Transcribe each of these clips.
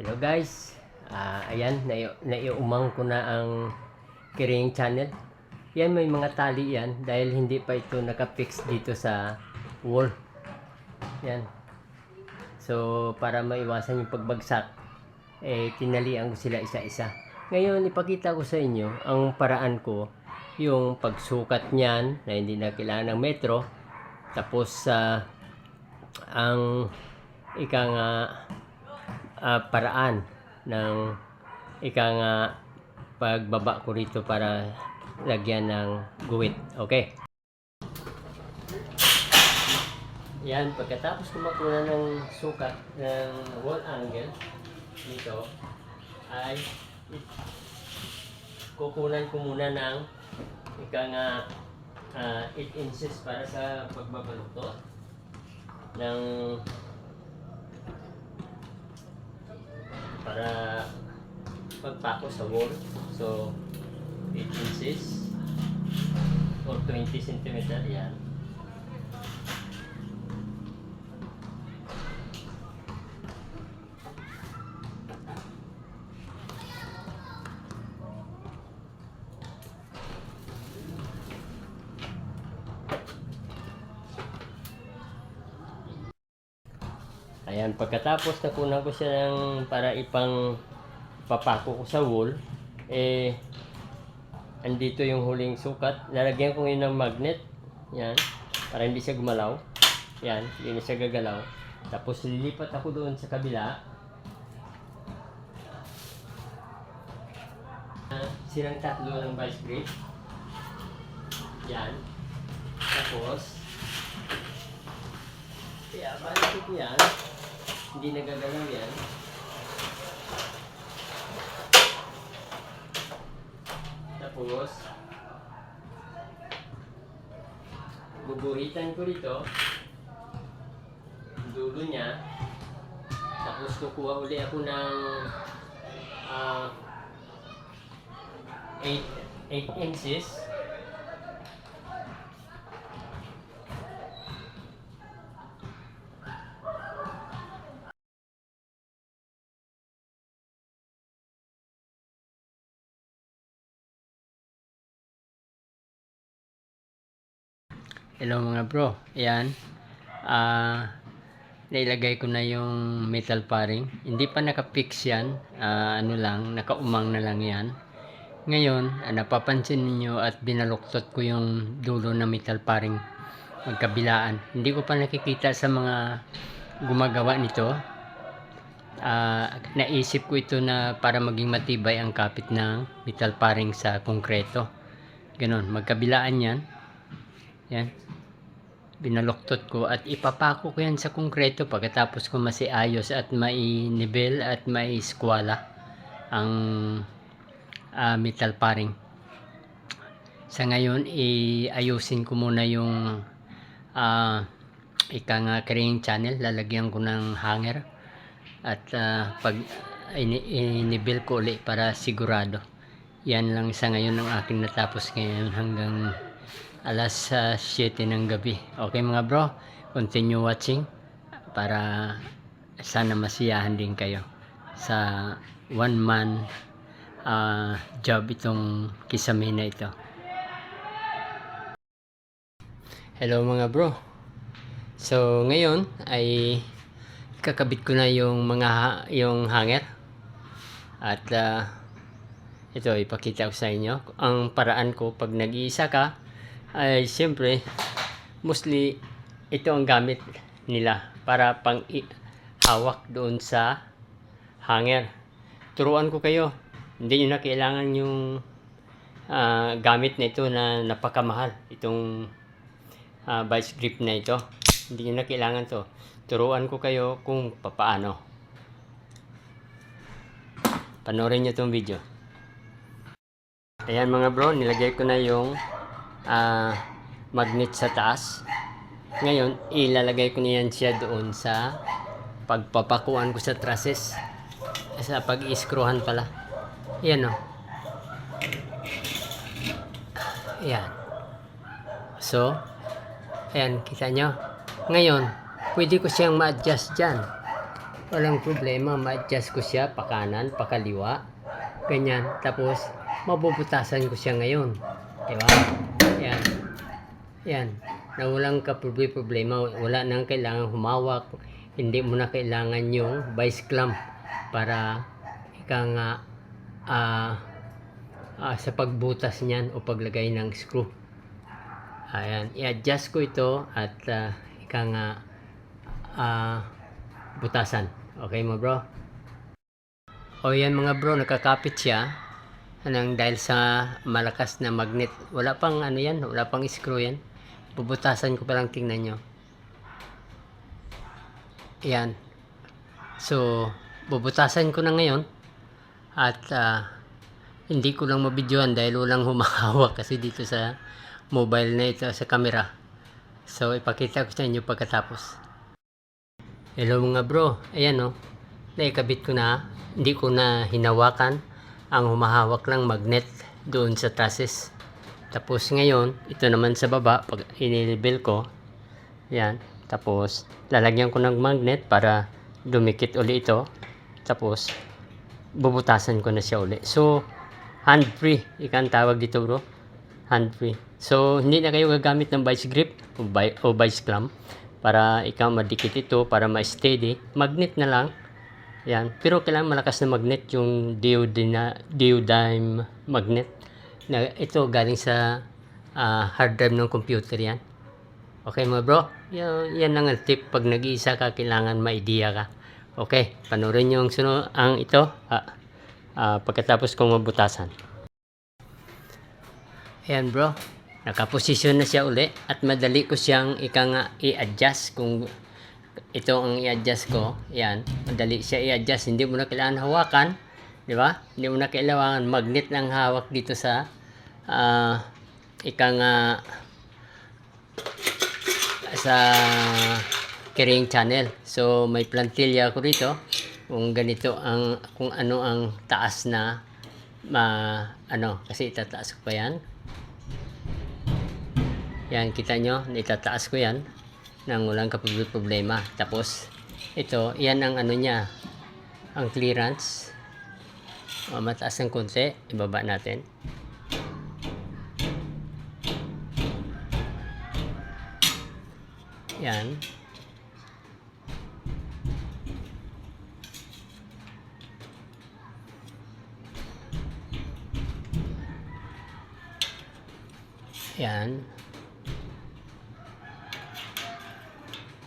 Hello guys, Ah, ayan, nai- naiumang ko na ang carrying channel. Yan, may mga tali yan dahil hindi pa ito nakapix dito sa wall. Yan. So, para maiwasan yung pagbagsak, eh, tinalian ko sila isa-isa. Ngayon, ipakita ko sa inyo ang paraan ko, yung pagsukat niyan na hindi na kailangan ng metro. Tapos, sa ang ika nga ah, paraan ng ika nga pagbaba ko rito para lagyan ng guwit. Okay. Yan, pagkatapos ko makuha ng sukat ng wall angle dito ay kukunan ko muna ng ika nga ah, 8 inches para sa pagbabaluktot ng para pagpako sa wall. So, 8 inches or 20 centimeter yan. Ayan, pagkatapos nakunan ko siya ng para ipang papako ko sa wall, eh, andito yung huling sukat. Lalagyan ko ngayon ng magnet. Yan, para hindi siya gumalaw. Yan, hindi na siya gagalaw. Tapos lilipat ako doon sa kabila. Silang tatlo ng vice grip. Yan. Tapos, kaya balik ko yan. Hindi nagagalaw yan. Tapos, bubuhitan ko dito. Dulo niya. Tapos kukuha uli ako ng ah 8 8 inches. Hello mga bro. Ayan. Ah, nailagay ko na yung metal paring. Hindi pa naka-fix yan. Ah, ano lang, nakaumang na lang yan. Ngayon, ah, napapansin niyo at binaluktot ko yung dulo ng metal paring magkabilaan. Hindi ko pa nakikita sa mga gumagawa nito. Ah, naisip ko ito na para maging matibay ang kapit ng metal paring sa konkreto. Ganon, magkabilaan yan. Yan. Binaluktot ko at ipapako ko yan sa konkreto pagkatapos ko masiayos at mai-nivel at mai-skwala ang ah, metal paring. Sa ngayon, iayusin ko muna yung ah, ika nga carrying channel. Lalagyan ko ng hanger at ah, pag ini- i-nivel ko ulit para sigurado. Yan lang sa ngayon ang aking natapos ngayon hanggang alas ah, 7 ng gabi. Okay mga bro, continue watching para sana masiyahan din kayo sa one man ah, job itong kisame na ito. Hello mga bro. So ngayon ay kakabit ko na yung mga yung hanger at ah, ito ipakita ko sa inyo ang paraan ko pag nag-iisa ka ay siyempre mostly ito ang gamit nila para pang hawak doon sa hanger. Turuan ko kayo. Hindi nyo na kailangan yung ah, gamit na ito na napakamahal. Itong ah, vice grip na ito. Hindi nyo na kailangan to. Turuan ko kayo kung papaano. Panoorin nyo itong video. Ayan mga bro, nilagay ko na yung ah, magnet sa taas. Ngayon, ilalagay ko na yan siya doon sa pagpapakuan ko sa trusses. Sa pag-iskruhan pala. Ayan o. Ayan. So, ayan, kita nyo. Ngayon, pwede ko siyang ma-adjust dyan. walang problema, ma-adjust ko siya pa kanan, pa kaliwa. Ganyan. Tapos, mabubutasan ko siya ngayon. Diba? Yan. Yan. Na walang ka problema. Wala nang kailangan humawak. Hindi mo na kailangan yung vice clamp para ika nga ah, ah, sa pagbutas niyan o paglagay ng screw. Ayan, i-adjust ko ito at uh, ika nga ah, butasan. Okay mo bro? O yan mga bro, nakakapit siya. Anong dahil sa malakas na magnet. Wala pang ano yan, wala pang screw yan. Bubutasan ko pa lang tingnan nyo. Yan. So, bubutasan ko na ngayon. At ah, hindi ko lang mabidyohan dahil walang humahawak kasi dito sa mobile na ito sa camera. So, ipakita ko sa inyo pagkatapos. Hello mga bro, ayan o. Naikabit ko na, hindi ko na hinawakan ang humahawak ng magnet doon sa trusses. Tapos ngayon, ito naman sa baba, pag inilibel ko, yan. Tapos, lalagyan ko ng magnet para dumikit uli ito. Tapos, bubutasan ko na siya uli. So, hand-free. Ika ang tawag dito bro. Hand-free. So, hindi na kayo gagamit ng vice grip o vice clamp para ikaw madikit ito, para ma-steady. Magnet na lang. Yan. Pero kailangan malakas na magnet yung deodina, deodyme magnet. Na ito galing sa ah, hard drive ng computer yan. Okay mga bro? Yan, yan lang ang tip. Pag nag-iisa ka, kailangan ma-idea ka. Okay, panoorin nyo ang sunod, ang ito. Ah, ah, pagkatapos kong mabutasan. Ayan bro, nakaposisyon na siya uli at madali ko siyang ika nga i-adjust kung ito ang i-adjust ko. Yan, madali siya i-adjust. Hindi mo na kailangan hawakan. Di ba? Hindi mo na kailangan magnet lang hawak dito sa ah, ika nga sa carrying channel. So may plantilla ako rito kung ganito ang kung ano ang taas na ma ano kasi itataas ko pa yan. Yan kita nyo, itataas ko yan nang walang problema. Tapos ito, yan ang ano niya ang clearance. O, mataas ng konti, ibaba natin. Yan. Yan.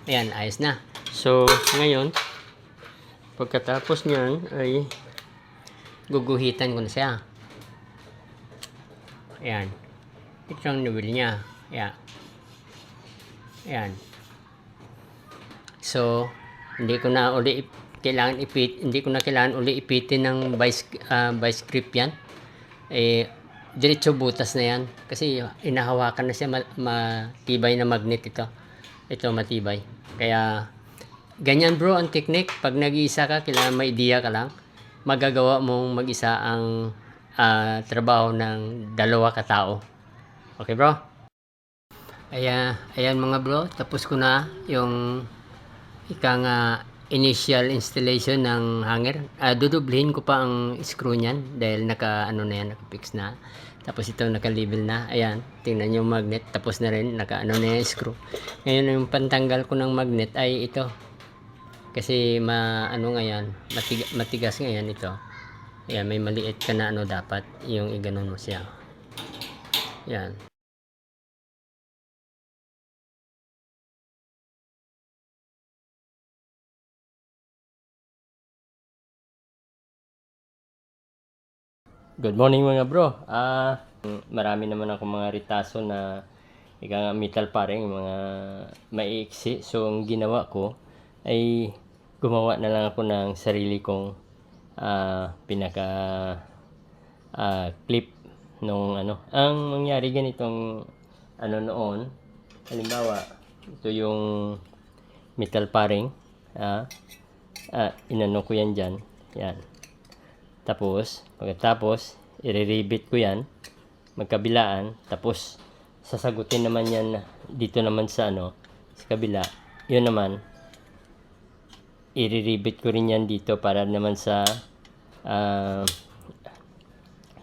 Ayan, ayos na. So, ngayon, pagkatapos niyan ay guguhitan ko na siya. Ayan. Ito ang nabili niya. Ayan. Ayan. So, hindi ko na uli kailangan ipit, hindi ko na kailangan uli ipitin ng vice, ah, vice grip yan. Eh, diretso butas na yan. Kasi inahawakan na siya, ma- matibay na magnet ito. Ito matibay. Kaya, ganyan bro ang technique. Pag nag-iisa ka, kailangan may idea ka lang. Magagawa mong mag-isa ang ah, trabaho ng dalawa katao. Okay bro? Ayan, ayan mga bro, tapos ko na yung ika nga initial installation ng hanger. Ah, dudublihin ko pa ang screw niyan dahil naka ano na yan, naka-fix na. Tapos ito naka-level na. Ayan, tingnan yung magnet. Tapos na rin, naka ano na yung screw. Ngayon yung pantanggal ko ng magnet ay ito. Kasi ma ano nga matigas nga yan ito. Ayan, may maliit ka na ano dapat yung iganon mo siya. Yan. Good morning mga bro. Ah, marami naman ako mga ritaso na ika nga metal paring mga maiiksi. So ang ginawa ko ay gumawa na lang ako ng sarili kong ah, pinaka ah, clip nung ano. Ang mangyari ganitong ano noon, halimbawa, ito yung metal paring. Ah, ah, inano ko yan dyan. Yan. Tapos, pagkatapos, i-rebit ko yan, magkabilaan, tapos, sasagutin naman yan dito naman sa ano, sa kabila, yun naman, i-ribbit ko rin yan dito para naman sa ah,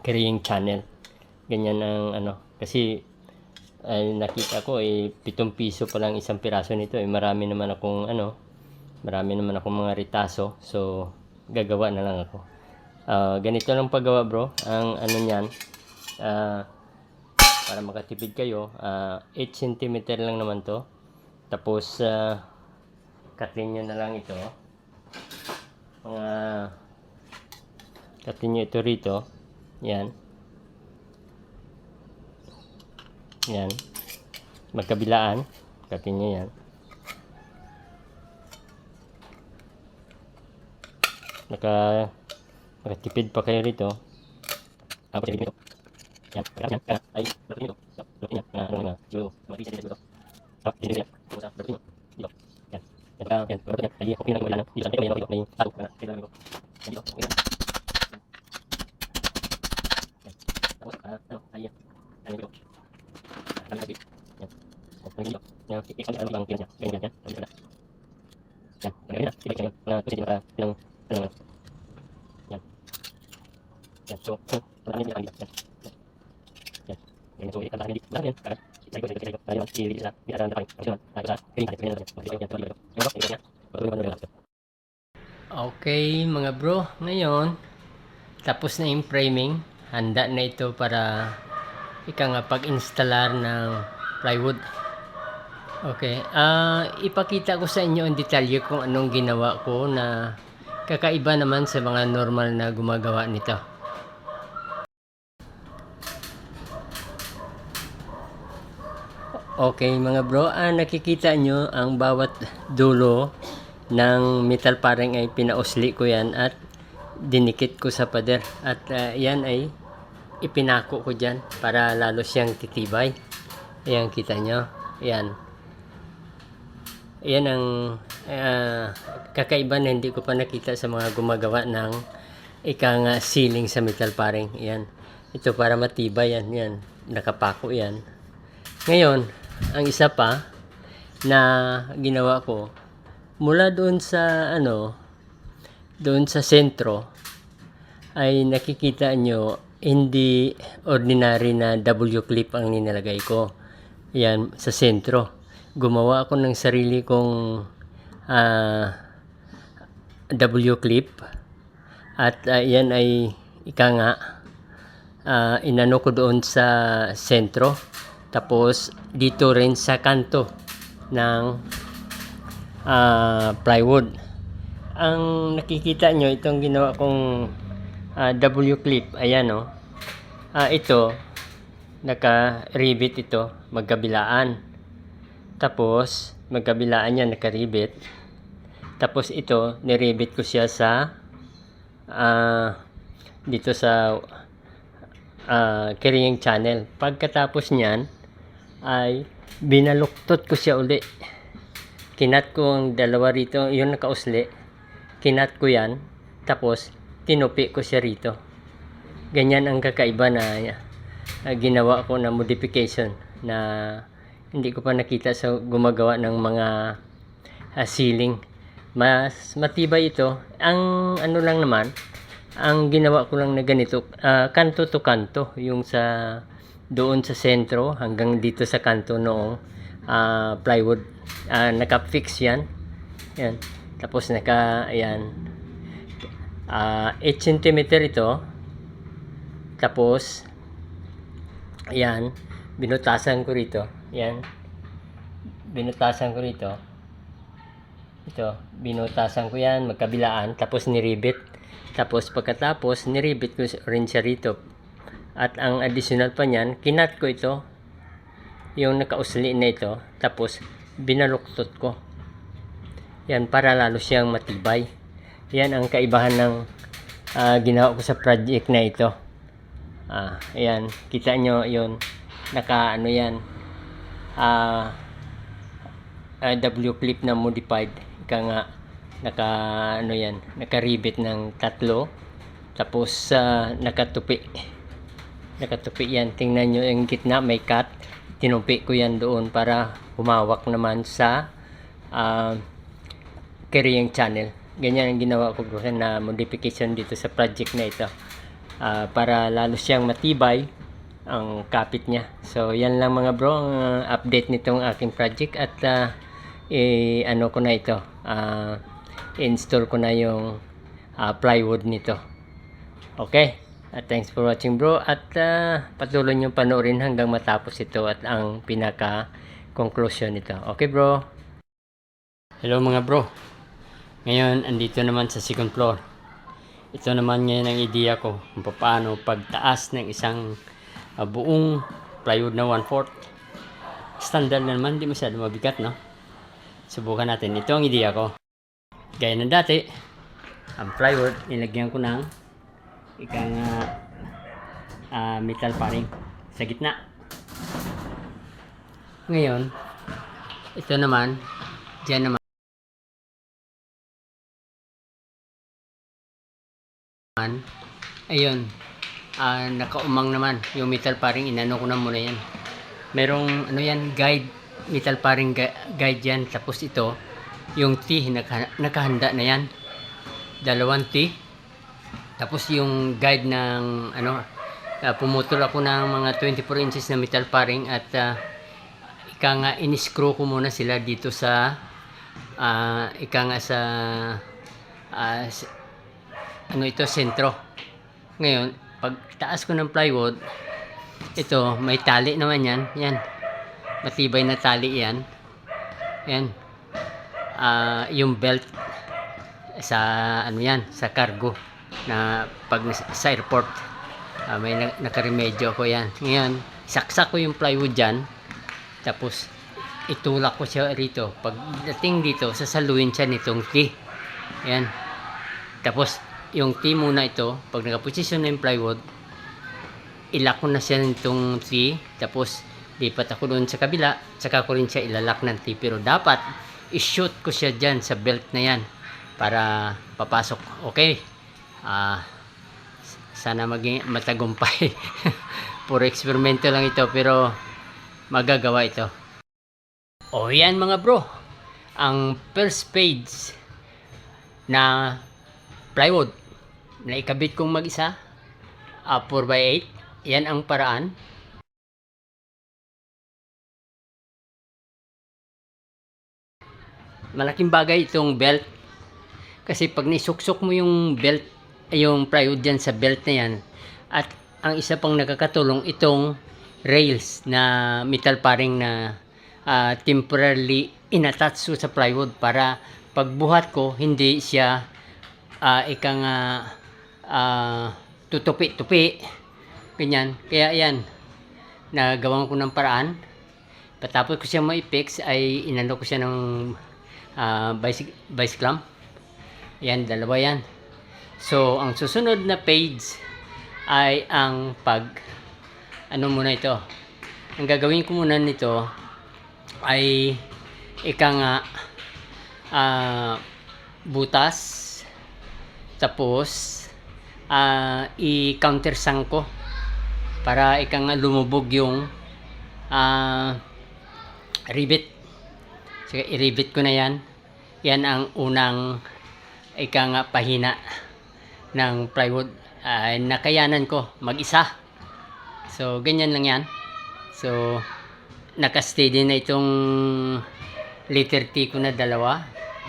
carrying channel. Ganyan ang ano. Kasi ay nakita ko eh 7 piso pa lang isang piraso nito eh marami naman akong ano marami naman akong mga ritaso so gagawa na lang ako Ah, ganito lang paggawa bro ang ano niyan ah, para makatipid kayo ah, 8 cm lang naman to tapos uh, katin nyo na lang ito mga katin nyo ito rito yan yan. Magkabilaan. Katin nyo yan. Naka, nakatipid pa kayo rito. Ako sa dito. Yan. Yan. Yan. Ay, dapat. Dapat nyo. Ano nga. Yo. Mag-isa dito. Dapat dito yan. Kung sa dapat nyo. Dito. Yan. Yan. Yan. Yan. Dapat yan. Ay, okay lang. Wala lang. Dito. May ano dito. May talo. Yan. Dito. Dito. Dito. Okay lang. Yan. Tapos, ah, ano. Ay, yan. Ano dito. Kami lagi. Yan. Oh, ang gilid. Yan. Iksan ang ibang pinas niya. Ganyan yan. Ang gilid. Yan. Ang gilid na. Ibig yan. Na kasi di maka ng ano ano. Yan. So, marami ang gilid. Yan. Yan. Yan. So, ikan lang hindi. Marami yan. Kaya, ko, sabi ko. Kaya naman, i-release sila. Di alam na kayo. Ang sinuman. Ay, sa, kaya nga, kaya nga. Mag-ibig yan. Tuloy, tuloy. Ibig yan. Patuloy, tuloy, tuloy. Okay, mga bro. Ngayon, tapos na yung framing. Handa na ito para ika nga pag-installar ng plywood. Okay, ah ipakita ko sa inyo ang detalye kung anong ginawa ko na kakaiba naman sa mga normal na gumagawa nito. Okay mga bro, ah, nakikita nyo ang bawat dulo ng metal paring ay pinausli ko yan at dinikit ko sa pader at ah, yan ay ipinako ko dyan para lalo siyang titibay. Ayan, kita nyo. Ayan. Ayan ang ah, kakaiba na hindi ko pa nakita sa mga gumagawa ng ikang ah, ceiling sa metal paring. Ayan. Ito para matibay yan. Yan. Nakapako yan. Ngayon, ang isa pa na ginawa ko mula doon sa ano doon sa sentro ay nakikita nyo hindi ordinary na W clip ang ninalagay ko. Yan sa sentro. Gumawa ako ng sarili kong ah, W clip at ah, yan ay ika nga ah, inano ko doon sa sentro tapos dito rin sa kanto ng ah, plywood. Ang nakikita nyo itong ginawa kong ah, W clip ayan o Ah, ito naka rivet ito magkabilaan. Tapos magkabilaan yan naka rivet tapos ito niribit ko siya sa ah, dito sa ah, carrying channel. Pagkatapos niyan ay binaluktot ko siya uli. Kinat ko ang dalawa rito, yun nakausli. Kinat ko yan, tapos tinupi ko siya rito. Ganyan ang kakaiba na ah, ginawa ko na modification na hindi ko pa nakita sa gumagawa ng mga ah, ceiling. Mas matibay ito. Ang ano lang naman, ang ginawa ko lang na ganito, ah, kanto to kanto, yung sa doon sa sentro hanggang dito sa kanto noong ah, plywood. Ah, naka-fix yan. Yan. Tapos naka, ayan, ah 8 cm ito. Tapos, ayan, binutasan ko rito. Yan. Binutasan ko rito. Ito, binutasan ko yan, magkabilaan, tapos niribit. Tapos pagkatapos, niribit ko rin siya rito. At ang additional pa niyan, kinat ko ito, yung nakausli na ito, tapos binaluktot ko. Yan, para lalo siyang matibay. Yan ang kaibahan ng ah, ginawa ko sa project na ito. Ah, ayan, kita nyo yun, naka ano yan, ah, ah, W clip na modified ika nga naka ano yan naka-rivet ng tatlo tapos sa nakatupi nakatupi yan tingnan nyo yung gitna may cut tinupi ko yan doon para humawak naman sa ah, carrying channel. Ganyan ang ginawa ko bro na modification dito sa project na ito. Ah, para lalo siyang matibay ang kapit niya. So yan lang mga bro ang uh, update nitong aking project at ah, eh, ano ko na ito. ah, install ko na yung ah, plywood nito. Okay. At thanks for watching bro at ah, patuloy niyo panoorin hanggang matapos ito at ang pinaka conclusion nito. Okay bro. Hello mga bro. Ngayon andito naman sa second floor. Ito naman ngayon ang idea ko kung paano pagtaas ng isang ah, buong plywood na 1/4. Standard na naman, hindi masyado mabigat no. Subukan natin. Ito ang idea ko. Gaya ng dati, ang plywood nilagyan ko ng ikang ah, metal paring sa gitna. Ngayon, ito naman, dyan naman, ayun, ah, nakaumang naman, yung metal paring, inano ko na muna yan. Merong, ano yan, guide, metal paring gu- guide yan, tapos ito, yung T, naka, nakahanda na yan. Dalawang T, tapos yung guide ng ano, ah, pumutol ako ng mga 24 inches na metal paring at ah, ika nga in-screw ko muna sila dito sa ah, ika nga sa s- ano ito sentro. Ngayon, pag taas ko ng plywood, ito may tali naman yan. Yan. Matibay na tali yan. Yan. Ah, yung belt sa ano yan, sa cargo na pag sa airport ah, may na- nakaremedyo ko yan. Ngayon, saksak ko yung plywood dyan tapos itulak ko siya rito. Pag dating dito, sasaluin siya nitong T. Yan. Tapos, yung T muna ito, pag nakaposisyon na yung plywood, ilak ko na siya nitong T. Tapos, lipat ako doon sa kabila, saka ko rin siya ilalak ng T. Pero dapat, i-shoot ko siya dyan sa belt na yan para papasok. Okay. Ah, sana maging matagumpay. Puro eksperimento lang ito pero magagawa ito. O yan mga bro. Ang first page na plywood na ikabit kong mag-isa ah, 4x8 yan ang paraan malaking bagay itong belt kasi pag nisuksok mo yung belt yung plywood dyan sa belt na yan. At ang isa pang nakakatulong itong rails na metal paring na ah, temporarily inattach sa plywood para pagbuhat ko hindi siya uh, ika nga ah, tutupi-tupi. Ganyan. Kaya yan nagawan ko ng paraan. Patapos ko siya ma-fix ay inano ko siya ng uh, bicycle, bicycle yan dalawa yan so ang susunod na page ay ang pag ano muna ito? Ang gagawin ko muna nito ay ika nga ah, butas tapos ah, i-countersunk ko para ika nga lumubog yung ah, rivet Sige, i-rivet ko na yan. Yan ang unang ika nga pahina ng plywood ay nakayanan ko mag-isa. So ganyan lang yan. So naka-steady na itong liter T ko na dalawa.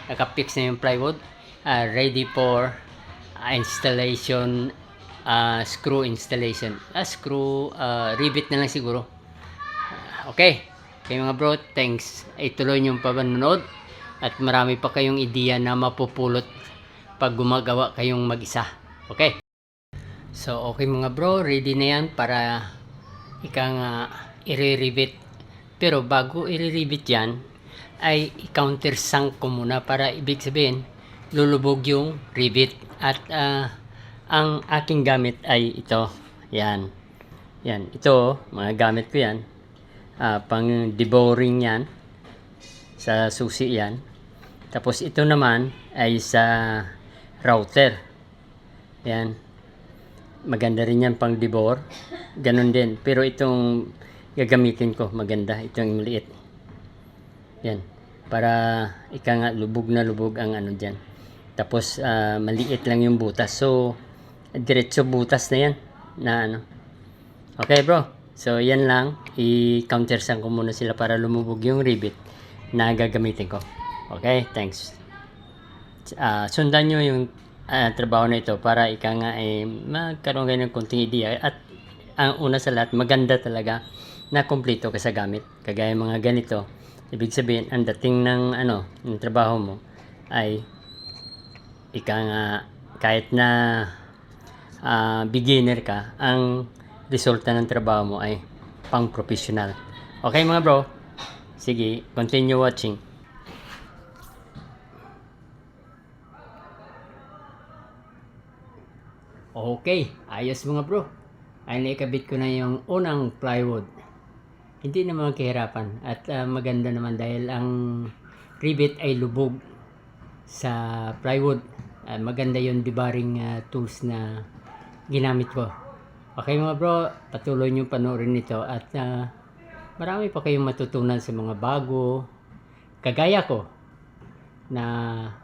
Naka-fix na yung plywood. Ah, ready for ah, installation ah, screw installation. Ah, screw ah, rivet na lang siguro. Okay. Kaya mga bro thanks. Ituloy niyong panonood. At marami pa kayong ideya na mapupulot pag gumagawa kayong mag-isa okay So, okay mga bro, ready na yan para ika nga i-rivet. Pero bago i-rivet yan, ay i-countersunk ko muna para ibig sabihin, lulubog yung rivet. At ah, ang aking gamit ay ito. Yan. Yan. Ito, mga gamit ko yan. Ah, pang deboring yan. Sa susi yan. Tapos ito naman ay sa router. Yan maganda rin yan pang dibor. Ganon din. Pero itong gagamitin ko, maganda. Itong liit. Yan. para ika nga lubog na lubog ang ano dyan. Tapos ah, maliit lang yung butas. So diretso butas na yan na ano. Okay bro. So yan lang. I-countersan ko muna sila para lumubog yung rivet na gagamitin ko. Okay, thanks. Ah, sundan nyo yung ah, trabaho na ito para ika nga eh, magkaroon kayo ng konting idea. At ang una sa lahat maganda talaga na kumpleto ka sa gamit. Kagaya mga ganito ibig sabihin ang dating ng ano ng trabaho mo ay ika nga kahit na ah, beginner ka ang resulta ng trabaho mo ay pang professional okay mga bro? Sige continue watching Okay, ayos mga bro. Ay naikabit ko na yung unang plywood. Hindi naman kahirapan at ah, maganda naman dahil ang rivet ay lubog sa plywood. Ah, maganda yung debarring ah, tools na ginamit ko. Okay mga bro, patuloy nyo panoorin nito at ah, marami pa kayong matutunan sa mga bago. Kagaya ko na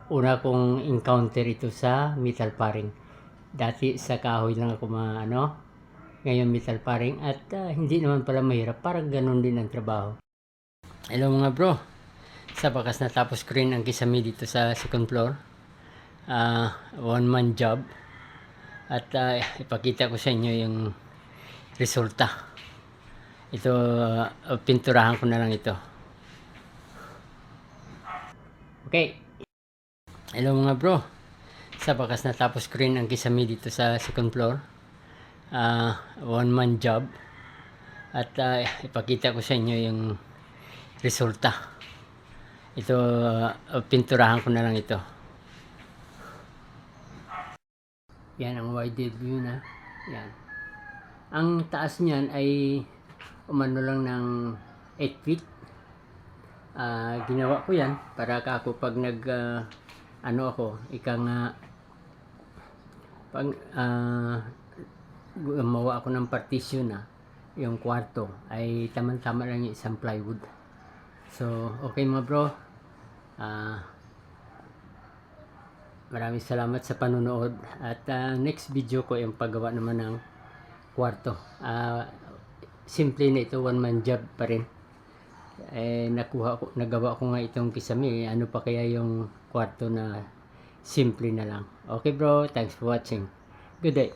una kong encounter ito sa metal paring. Dati sa kahoy lang ako ma, ano, ngayon metal paring at ah, hindi naman pala mahirap, parang ganun din ang trabaho. Hello mga bro, sa bakas natapos ko rin ang kisame dito sa second floor. Ah, one man job. At ah, ipakita ko sa inyo yung resulta. Ito, ah, pinturahan ko na lang ito. Okay. Hello mga bro. Sa bakas natapos ko rin ang kisame dito sa second floor. Ah, one man job. At ah, ipakita ko sa inyo yung resulta. Ito, ah, pinturahan ko na lang ito. Yan ang wide view na. Yan. Ang taas niyan ay umano lang ng 8 feet. Ah, ginawa ko yan para ako pag nag ah, ano ako, ika nga pag ah, gumawa ako ng partition na yung kwarto ay tamang-tama lang yung isang plywood. So, okay mga bro. Ah, maraming salamat sa panonood at ah, next video ko yung paggawa naman ng kwarto. Ah, simple na ito, one man job pa rin. Eh, nakuha ko, nagawa ko nga itong kisame. eh. Ano pa kaya yung kwarto na simple na lang. Okay bro, thanks for watching. Good day.